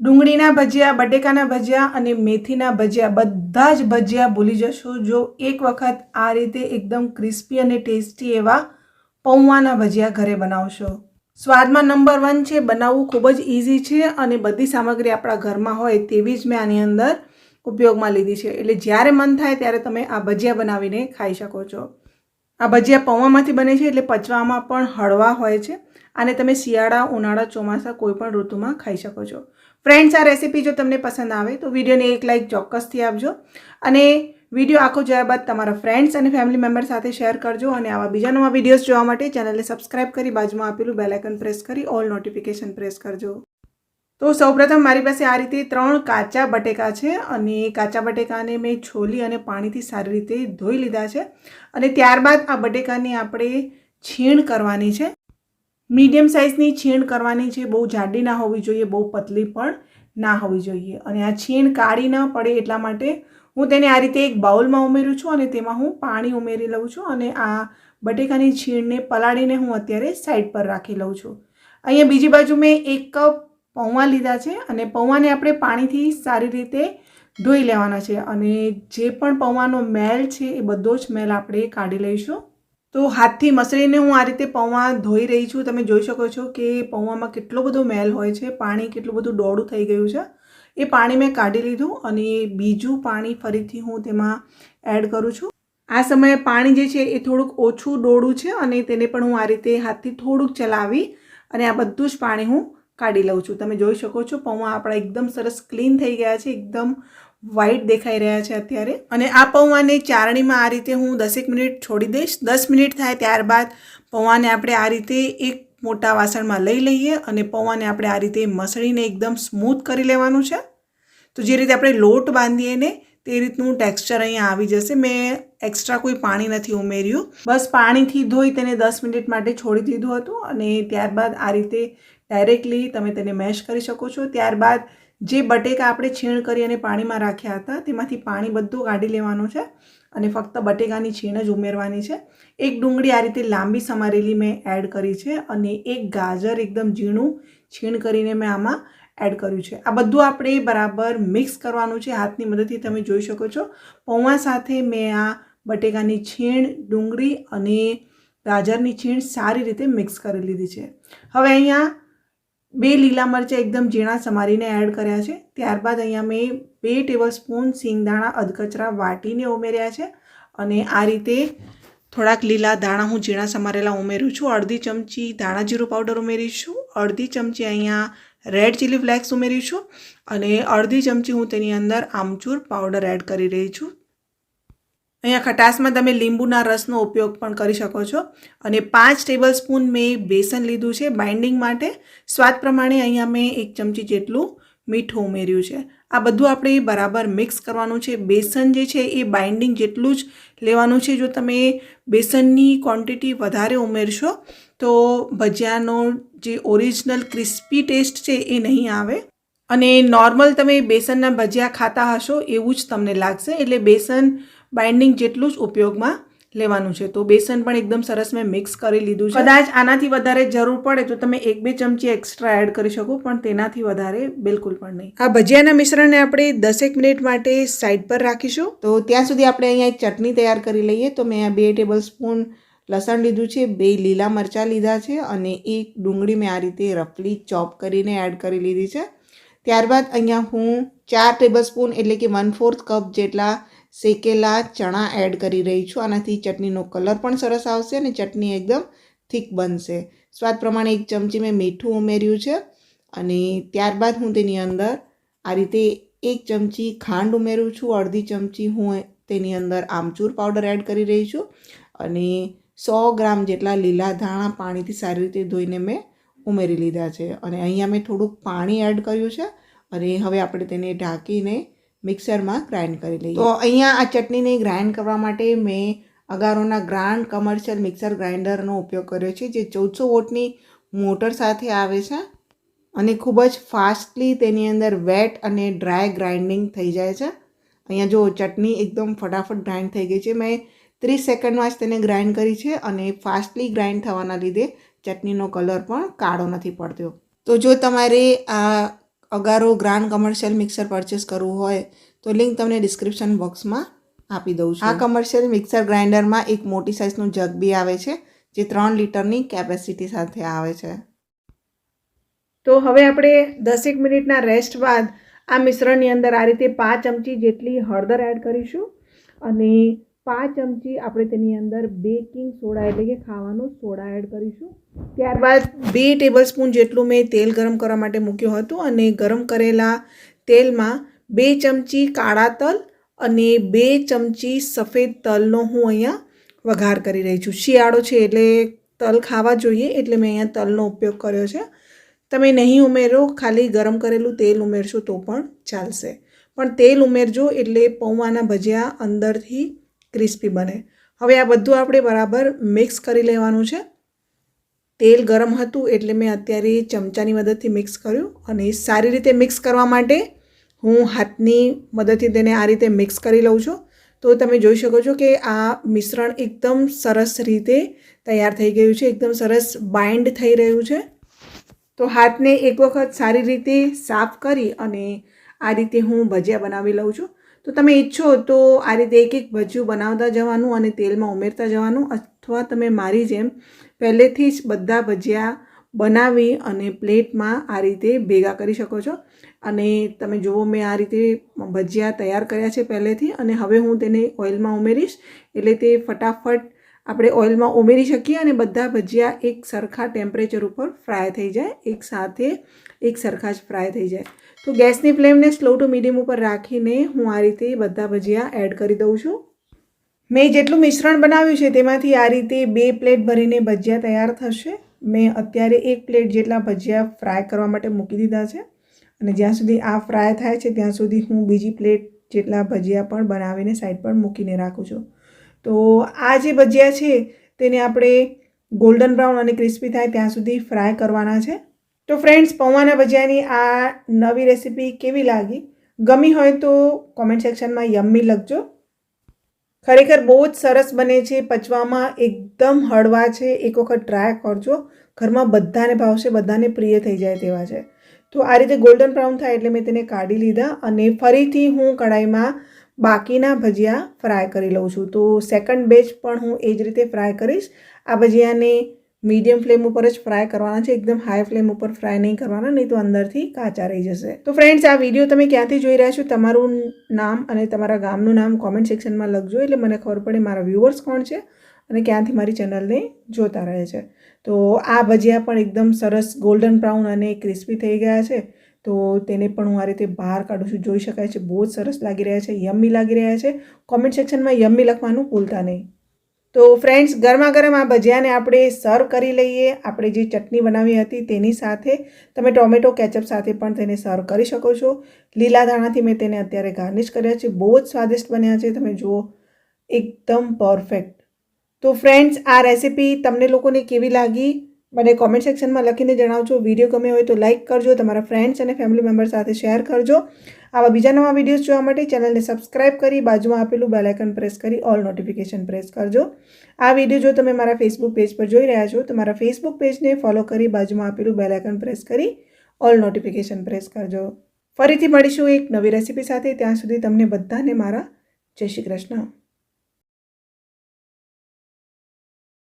ડુંગળીના ભજીયા, બટેકાના ભજીયા અને મેથીના ભજીયા બધા જ ભજીયા ભૂલી જશો. જો એક વખત આ રીતે એકદમ ક્રિસ્પી અને ટેસ્ટી એવા પૌવાના ભજીયા ઘરે બનાવશો. સ્વાદમાં નંબર વન છે, બનાવવું ખૂબ જ ઇઝી છે અને બધી સામગ્રી આપણા ઘરમાં હોય તેવી જ મેં આની અંદર ઉપયોગમાં લીધી છે. એટલે જ્યારે મન થાય ત્યારે તમે આ ભજીયા બનાવીને ખાઈ શકો છો. આ ભજીયા પૌવામાંથી બને છે એટલે પચવામાં પણ હળવા હોય છે અને તમે શિયાળા, ઉનાળા, ચોમાસા કોઈ પણ ઋતુમાં ખાઈ શકો છો. ફ્રેન્ડ્સ આ રેસીપી જો તમને પસંદ આવે, તો વિડીયોને એક લાઇક ચોક્કસથી આપજો. અને વીડિયો આખો જોયા બાદ તમારા ફ્રેન્ડ્સ અને ફેમિલી મેમ્બર સાથે શેર કરજો અને આવા બીજા નવા વિડીયોઝ જોવા માટે ચેનલને સબસ્ક્રાઇબ કરી બાજુમાં આપેલું બેલાઇકન પ્રેસ કરી ઓલ નોટિફિકેશન પ્રેસ કરજો. તો સૌપ્રથમ મારી પાસે આ રીતે ત્રણ કાચા બટેકા છે અને કાચા બટેકાને મેં છોલી અને પાણીથી સારી રીતે ધોઈ લીધા છે. અને ત્યારબાદ આ બટેકાની આપણે છીણ કરવાની છે. મીડિયમ સાઇઝની છીણ કરવાની છે, બહુ જાડી ના હોવી જોઈએ, બહુ પતલી પણ ના હોવી જોઈએ. અને આ છીણ કાઢી ન પડે એટલા માટે હું તેને આ રીતે એક બાઉલમાં ઉમેરું છું અને તેમાં હું પાણી ઉમેરી લઉં છું અને આ બટેકાની છીણને પલાળીને હું અત્યારે સાઈડ પર રાખી લઉં છું. અહીંયા બીજી બાજુ મેં એક કપ પૌવા લીધા છે અને પૌવાને આપણે પાણીથી સારી રીતે ધોઈ લેવાના છે અને જે પણ પૌવાનો મેલ છે એ બધો જ મેલ આપણે કાઢી લઈશું. તો હાથથી મસળીને હું આ રીતે પૌવા ધોઈ રહી છું. તમે જોઈ શકો છો કે પૌવામાં કેટલો બધો મેલ હોય છે. પાણી કેટલું બધું ડોળું થઈ ગયું છે. એ પાણી મેં કાઢી લીધું અને બીજું પાણી ફરીથી હું તેમાં એડ કરું છું. આ સમયે પાણી જે છે એ થોડુંક ઓછું ડોળું છે અને તેને પણ હું આ રીતે હાથથી થોડુંક ચલાવી અને આ બધું જ પાણી હું કાઢી લઉં છું. તમે જોઈ શકો છો પૌવા આપણા એકદમ સરસ ક્લીન થઈ ગયા છે. એકદમ વ્હાઈટ દેખાઈ રહ્યા છે અત્યારે. અને આ પૌવાને ચારણીમાં આ રીતે હું દસેક મિનિટ છોડી દઈશ. દસ મિનિટ થાય ત્યારબાદ પૌવાને આપણે આ રીતે એક મોટા વાસણમાં લઈ લઈએ અને પૌવાને આપણે આ રીતે મસળીને એકદમ સ્મૂથ કરી લેવાનું છે. તો જે રીતે આપણે લોટ બાંધીએ ને તે રીતનું ટેક્સચર અહીંયા આવી જશે. મેં એક્સ્ટ્રા કોઈ પાણી નથી ઉમેર્યું. બસ પાણીથી ધોઈ તેને દસ મિનિટ માટે છોડી દીધું હતું અને ત્યારબાદ આ રીતે ડાયરેક્ટલી તમે તેને મેશ કરી શકો છો. ત્યારબાદ જે બટેકા આપણે છીણ કરી અને પાણીમાં રાખ્યા હતા, તેમાંથી પાણી બધું કાઢી લેવાનું છે અને ફક્ત બટેકાની છીણ જ ઉમેરવાની છે. એક ડુંગળી આ રીતે લાંબી સમારેલી મેં એડ કરી છે અને એક ગાજર એકદમ ઝીણું છીણ કરીને મેં આમાં એડ કર્યું છે. આ બધું આપણે બરાબર મિક્સ કરવાનું છે, હાથની મદદથી તમે જોઈ શકો છો. પૌવા સાથે મેં આ બટેકાની છીણ, ડુંગળી અને ગાજરની છીણ સારી રીતે મિક્સ કરી લીધી છે. હવે અહીંયા બે લીલા મરચાં એકદમ ઝીણા સમારીને એડ કર્યા છે. ત્યારબાદ અહીંયા મેં બે ટેબલ સ્પૂન સિંગદાણા અધકચરા વાટીને ઉમેર્યા છે અને આ રીતે થોડાક લીલા દાણા હું ઝીણા સમારેલા ઉમેરું છું. અડધી ચમચી દાણા જીરું પાવડર ઉમેરીશું. અડધી ચમચી અહીંયા રેડ ચીલી ફ્લેક્સ ઉમેરીશું અને અડધી ચમચી હું તેની અંદર આમચૂર પાવડર એડ કરી રહી છું. અહીંયા ખટાશમાં તમે લીંબુના રસનો ઉપયોગ પણ કરી શકો છો. અને પાંચ ટેબલ સ્પૂન મેં બેસન લીધું છે બાઇન્ડિંગ માટે. સ્વાદ પ્રમાણે અહીંયા મેં એક ચમચી જેટલું મીઠું ઉમેર્યું છે. આ બધું આપણે બરાબર મિક્સ કરવાનું છે. બેસન જે છે એ બાઇન્ડિંગ જેટલું જ લેવાનું છે. જો તમે બેસનની ક્વોન્ટિટી વધારે ઉમેરશો, તો ભજીયાનો જે ઓરિજિનલ ક્રિસ્પી ટેસ્ટ છે એ નહીં આવે. અને નોર્મલ તમે બેસનના ભજીયા ખાતા હશો, એવું જ તમને લાગશે. એટલે બેસન બાઇન્ડિંગ જેટલું જ ઉપયોગમાં લેવાનું છે. તો બેસન પણ એકદમ સરસ મેં મિક્સ કરી લીધું છે. કદાચ આનાથી વધારે જરૂર પડે તો તમે એક બે ચમચી એક્સ્ટ્રા એડ કરી શકો, પણ તેનાથી વધારે બિલકુલ પણ નહીં. આ ભજીયાના મિશ્રણને આપણે દસેક મિનિટ માટે સાઈડ પર રાખીશું. તો ત્યાં સુધી આપણે અહીંયા એક ચટણી તૈયાર કરી લઈએ. તો મેં આ બે ટેબલ સ્પૂન લસણ લીધું છે, બે લીલા મરચાં લીધા છે અને એક ડુંગળી મેં આ રીતે રફલી ચોપ કરીને એડ કરી લીધી છે. ત્યારબાદ અહીંયા હું ચાર ટેબલ સ્પૂન એટલે કે વન ફોર્થ કપ જેટલા શેકેલા ચણા એડ કરી રહી છું. આનાથી ચટણીનો કલર પણ સરસ આવશે અને ચટણી એકદમ થીક બનશે. સ્વાદ પ્રમાણે એક ચમચી મેં મીઠું ઉમેર્યું છે અને ત્યારબાદ હું તેની અંદર આ રીતે એક ચમચી ખાંડ ઉમેરું છું. અડધી ચમચી હું તેની અંદર આમચૂર પાવડર એડ કરી રહી છું અને સો ગ્રામ જેટલા લીલા ધાણા પાણીથી સારી રીતે ધોઈને મેં ઉમેરી લીધા છે. અને અહીંયા મેં થોડુંક પાણી એડ કર્યું છે અને હવે આપણે તેને ઢાંકીને મિક્સરમાં ગ્રાઇન્ડ કરી લઈએ. તો અહીંયા આ ચટણીને ગ્રાઇન્ડ કરવા માટે મેં અગારોના ગ્રાન્ડ કમર્શિયલ મિક્સર ગ્રાઇન્ડરનો ઉપયોગ કર્યો છે, જે ચૌદસો વોટની મોટર સાથે આવે છે અને ખૂબ જ ફાસ્ટલી તેની અંદર વેટ અને ડ્રાય ગ્રાઇન્ડિંગ થઈ જાય છે. અહીંયા જો ચટણી એકદમ ફટાફટ ગ્રાઇન્ડ થઈ ગઈ છે. મેં ત્રીસ સેકન્ડમાં જ તેને ગ્રાઇન્ડ કરી છે અને ફાસ્ટલી ગ્રાઇન્ડ થવાના લીધે ચટણીનો કલર પણ કાળો નથી પડતો. તો જો તમારે આ Agaro grand commercial mixer purchase કરવું હોય તો લિંક તમને ડિસ્ક્રિપ્શન બોક્સમાં આપી દઉં છું. આ કમર્શિયલ મિક્સર ગ્રાઇન્ડરમાં એક મોટી સાઇઝનું જગ બી આવે છે જે ત્રણ લીટરની કેપેસિટી સાથે આવે છે. તો હવે આપણે દસેક મિનિટના રેસ્ટ બાદ આ મિશ્રણની અંદર આ રીતે પાંચ ચમચી જેટલી હળદર એડ કરીશું અને પાંચ ચમચી આપણે તેની અંદર બેકિંગ સોડા એટલે કે ખાવાનો સોડા એડ કરીશું. ત્યારબાદ બે ટેબલ સ્પૂન જેટલું મેં તેલ ગરમ કરવા માટે મૂક્યું હતું અને ગરમ કરેલા તેલમાં બે ચમચી કાળા તલ અને બે ચમચી સફેદ તલનો હું અહીંયા વઘાર કરી રહી છું. શિયાળો છે એટલે તલ ખાવા જોઈએ એટલે મેં અહીંયા તલનો ઉપયોગ કર્યો છે. તમે નહીં ઉમેરો, ખાલી ગરમ કરેલું તેલ ઉમેરશો તો પણ ચાલશે. પણ તેલ ઉમેરજો એટલે પૌવાના ભજીયા અંદરથી ક્રિસ્પી બને. હવે આ બધું આપણે બરાબર મિક્સ કરી લેવાનું છે. તેલ ગરમ હતું એટલે મેં અત્યારે ચમચાની મદદથી મિક્સ કર્યું અને સારી રીતે મિક્સ કરવા માટે હું હાથની મદદથી તેને આ રીતે મિક્સ કરી લઉં છું. તો તમે જોઈ શકો છો કે આ મિશ્રણ એકદમ સરસ રીતે તૈયાર થઈ ગયું છે. એકદમ સરસ બાઇન્ડ થઈ રહ્યું છે. તો હાથને એક વખત સારી રીતે સાફ કરી અને આ રીતે હું ભજીયા બનાવી લઉં છું. તો તમે ઈચ્છો તો આ રીતે એક એક ભજીયું બનાવતા જવાનું અને તેલમાં ઉમેરતા જવાનું અથવા તમે મારી જેમ પહેલેથી જ બધા ભજીયા બનાવી અને પ્લેટમાં આ રીતે ભેગા કરી શકો છો. અને તમે જુઓ મેં આ રીતે ભજીયા તૈયાર કર્યા છે પહેલેથી અને હવે હું તેને ઓઇલમાં ઉમેરીશ. એટલે તે ફટાફટ આપણે ઓઇલમાં ઉમેરી શકીએ અને બધા ભજીયા એક સરખા ટેમ્પરેચર ઉપર ફ્રાય થઈ જાય, એક સાથે એક સરખા જ ફ્રાય થઈ જાય. તો ગેસની ફ્લેમને સ્લો ટુ મીડિયમ ઉપર રાખીને હું આ રીતે બધા ભજીયા એડ કરી દઉં છું. મેં જેટલું મિશ્રણ બનાવ્યું છે તેમાંથી આ રીતે બે પ્લેટ ભરીને ભજીયા તૈયાર થશે. મેં અત્યારે એક પ્લેટ જેટલા ભજીયા ફ્રાય કરવા માટે મૂકી દીધા છે અને જ્યાં સુધી આ ફ્રાય થાય છે ત્યાં સુધી હું બીજી પ્લેટ જેટલા ભજીયા પણ બનાવીને સાઈડ પર મૂકીને રાખું છું. તો આ જે ભજીયા છે, તેને આપણે ગોલ્ડન બ્રાઉન અને ક્રિસ્પી થાય ત્યાં સુધી ફ્રાય કરવાના છે. તો ફ્રેન્ડ્સ પૌવાના ભજીયાની આ નવી રેસીપી કેવી લાગી? ગમી હોય તો કોમેન્ટ સેક્શનમાં યમ્મી લખજો. ખરેખર બહુ જ સરસ બને છે, પચવામાં એકદમ હળવા છે. એક વખત ટ્રાય કરજો. ઘરમાં બધાને ભાવશે, બધાને પ્રિય થઈ જાય તેવા છે. તો આ રીતે ગોલ્ડન બ્રાઉન થાય એટલે મેં તેને કાઢી લીધા અને ફરીથી હું કઢાઈમાં બાકીના ભજીયા ફ્રાય કરી લઉં છું. તો સેકન્ડ બેચ પણ હું એ જ રીતે ફ્રાય કરીશ. આ ભજીયાને મીડિયમ ફ્લેમ ઉપર જ ફ્રાય કરવાના છે. એકદમ હાઈ ફ્લેમ ઉપર ફ્રાય નહીં કરવાના, નહીં તો અંદરથી કાચા રહી જશે. તો ફ્રેન્ડ્સ આ વીડિયો તમે ક્યાંથી જોઈ રહ્યા છો? તમારું નામ અને તમારા ગામનું નામ કોમેન્ટ સેક્શનમાં લખજો. એટલે મને ખબર પડે મારા વ્યૂવર્સ કોણ છે અને ક્યાંથી મારી ચેનલને જોતા રહે છે. તો આ ભજીયા પણ એકદમ સરસ ગોલ્ડન બ્રાઉન અને ક્રિસ્પી થઈ ગયા છે. તો તેને પણ હું આ રીતે બહાર કાઢું છું. જોઈ શકાય છે, બહુ જ સરસ લાગી રહ્યા છે, યમ્મી લાગી રહ્યા છે. કોમેન્ટ સેક્શનમાં યમ્મી લખવાનું ભૂલતા નહીં. તો ફ્રેન્ડ્સ ગરમા ગરમ આ ભજીયાને આપણે સર્વ કરી લઈએ. આપણે જે ચટણી બનાવી હતી તેની સાથે તમે ટોમેટો કેચઅપ સાથે પણ તેને સર્વ કરી શકો છો. લીલા ધાણાથી મેં તેને અત્યારે ગાર્નિશ કર્યા છે. બહુ જ સ્વાદિષ્ટ બન્યા છે. તમે જુઓ, એકદમ પરફેક્ટ તો ફ્રેન્ડ્સ આ રેસીપી તમને લોકોને કેવી લાગી? મને કોમેન્ટ સેક્શનમાં લખીને જણાવજો. વીડિયો ગમે હોય તો લાઇક કરજો. તમારા ફ્રેન્ડ્સ અને ફેમિલી મેમ્બર સાથે શેર કરજો. આવા બીજા નવા વિડીયોઝ જોવા માટે ચેનલને સબસ્ક્રાઇબ કરી, બાજુમાં આપેલું બેલાઇકન પ્રેસ કરી ઓલ નોટિફિકેશન પ્રેસ કરજો. આ વીડિયો જો તમે મારા ફેસબુક પેજ પર જોઈ રહ્યા છો, તો મારા ફેસબુક પેજને ફોલો કરી, બાજુમાં આપેલું બેલાઇકન પ્રેસ કરી ઓલ નોટિફિકેશન પ્રેસ કરજો. ફરીથી મળીશું એક નવી રેસીપી સાથે. ત્યાં સુધી તમને બધાને મારા જય શ્રી કૃષ્ણ.